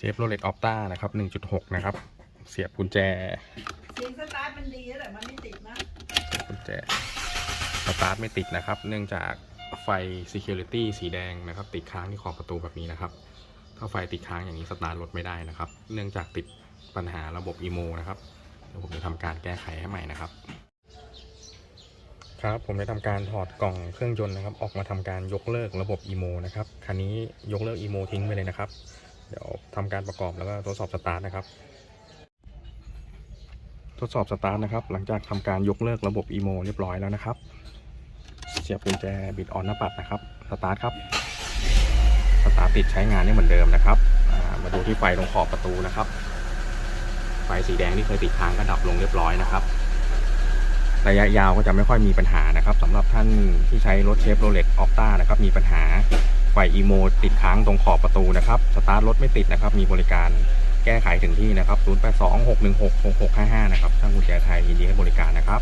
เชฟโรเลตออฟต้านะครับ 1.6 นะครับ เสียบกุญแจเสียงสตาร์ทมันดีแล้วแหละมันไม่ติดนะเสียบกุญแจสตาร์ทไม่ติดนะครับ เนื่องจากไฟ Security สีแดงนะครับ ติดค้างที่ขอบประตูแบบนี้นะครับ ถ้าไฟติดค้างอย่างนี้สตาร์ทรถไม่ได้นะครับ เนื่องจากติดปัญหาระบบอีโมนะครับเดี๋ยวผมจะทำการแก้ไขให้ใหม่นะครับ ครับผมจะทำการถอดกล่องเครื่องยนต์นะครับ ออกมาทำการยกเลิกระบบอีโมนะครับคันนี้ยกเลิกอีโมทิ้งไปเลยนะครับ เดี๋ยวทำการประกอบแล้วก็ทดสอบสตาร์ทนะครับ ทดสอบสตาร์ทนะครับ หลังจากทำการยกเลิกระบบอีโมเรียบร้อยแล้วนะครับ เสียบกุญแจบิดออนหน้าปัดนะครับ สตาร์ทครับ สตาร์ทติดใช้งานได้เหมือนเดิมนะครับามาดูที่ไฟตรงขอบประตูนะครับ ไฟสีแดงที่เคยติดค้างก็ดับลงเรียบร้อยนะครับระยะยาวก็จะไม่ค่อยมีปัญหานะครับสำหรับท่านที่ใช้รถเชฟโรเลตออฟต้านะครับ มีปัญหา ฟอีโมติดค้างตรงขอบประตูนะครับสตาร์ทรถไม่ติดนะครับ มีบริการแก้ไขถึงที่นะครับ 0826166655 นะครับช่างกุญแจไทยยินดีให้บริการนะครับ